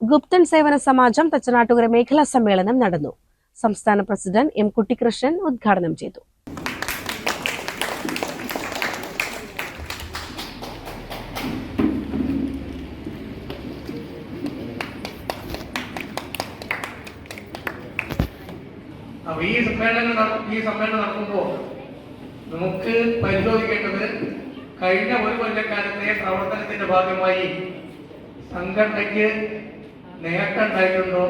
ഗുപ്തൻ സേവന സമാജം തച്ചനാട്ടുകര മേഖലാ സമ്മേളനം നടന്നു. സംസ്ഥാന പ്രസിഡന്റ് എം കുട്ടിക്കൃഷ്ണൻ ഉദ്ഘാടനം ചെയ്തു. ഈ സമ്മേളനം ഈ സമ്മേളനം നടക്കുമ്പോൾ നമുക്ക് പരിശോധിക്കേണ്ടത് കഴിഞ്ഞ ഒരു കൊല്ലക്കാലത്തെ പ്രവർത്തനത്തിന്റെ ഭാഗമായി സംഘടനയ്ക്ക് നേട്ടം ഉണ്ടായിട്ടുണ്ടോ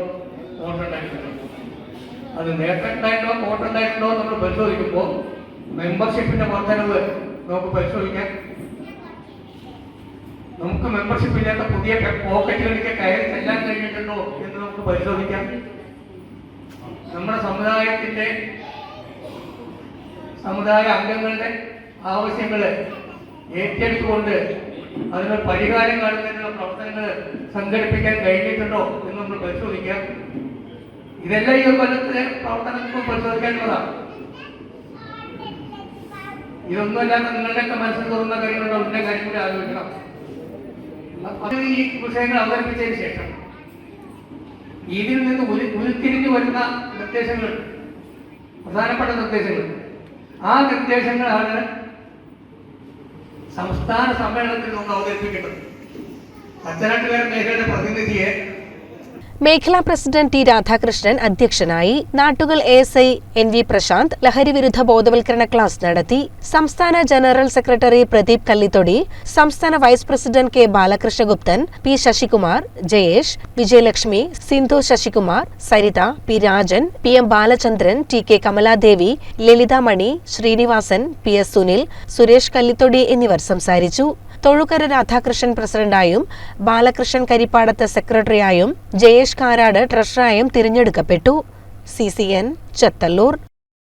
കോട്ടം ഉണ്ടായിട്ടുണ്ടോ അത് നേട്ടം കോട്ടുണ്ടായിട്ടുണ്ടോ നമ്മൾ പരിശോധിക്കുമ്പോൾ മെമ്പർഷിപ്പിന്റെ വർധനവ് നമുക്ക് പരിശോധിക്കാം. നമുക്ക് മെമ്പർഷിപ്പ് ഇല്ലാത്ത പുതിയ പോക്കറ്റുകളിലേക്ക് കയറി ചെല്ലാൻ കഴിഞ്ഞിട്ടുണ്ടോ എന്ന് നമുക്ക് പരിശോധിക്കാം. നമ്മുടെ സമുദായത്തിന്റെ സമുദായ അംഗങ്ങളുടെ ആവശ്യങ്ങൾ ഏറ്റെടുത്തുകൊണ്ട് അതിന് പരിഹാരം കാണുന്നതിനുള്ള പ്രവർത്തനങ്ങൾ സംഘടിപ്പിക്കാൻ കഴിഞ്ഞിട്ടുണ്ടോ എന്ന് നമ്മൾ പരിശോധിക്കാം. ഇതെല്ലാം ഈ കൊല്ലത്തിലെ പ്രവർത്തനങ്ങൾ പരിശോധിക്കേണ്ടതാണ്. ഇതൊന്നുമല്ലാതെ നിങ്ങളുടെയൊക്കെ മനസ്സിൽ തോന്നുന്ന കാര്യങ്ങളുണ്ടോ? ഇന്ന കാര്യം കൂടി ആലോചിക്കണം. ഈ വിഷയങ്ങൾ അവതരിപ്പിച്ചതിന് ശേഷം ഇതിൽ നിന്ന് ഉരു ഉരുത്തിരിഞ്ഞു വരുന്ന നിർദ്ദേശങ്ങൾ പ്രധാനപ്പെട്ട നിർദ്ദേശങ്ങൾ. ആ നിർദ്ദേശങ്ങളാണ് സംസ്ഥാന സമ്മേളനത്തിൽ നിന്ന് അവതരിപ്പിക്കുന്നത് പത്തനാട്ടുകാരൻ മേഖലയുടെ പ്രതിനിധിയെ മേഖലാ പ്രസിഡന്റ് ടി രാധാകൃഷ്ണൻ അധ്യക്ഷനായി നാട്ടുകൾ A S I N V Prashanth ലഹരി വിരുദ്ധ ബോധവൽക്കരണ ക്ലാസ് നടത്തി. സംസ്ഥാന ജനറൽ സെക്രട്ടറി പ്രദീപ് കല്ലിത്തൊടി സംസ്ഥാന vice president K Balakrishnaguptan P Sasikumar Jayesh Vijayalakshmi Sindhu Sasikumar Saritha P Rajan P M Balachandran T K Kamaladevi Lalithamani Srinivasan P S Sunil Suresh Kallithodi എന്നിവർ സംസാരിച്ചു. തൊഴുകര രാധാകൃഷ്ണൻ പ്രസിഡന്റായും ബാലകൃഷ്ണൻ കരിപ്പാടത്ത് സെക്രട്ടറിയായും ജയേഷ് കാരാട് ട്രഷറായും തിരഞ്ഞെടുക്കപ്പെട്ടു. C C N Chathalloor.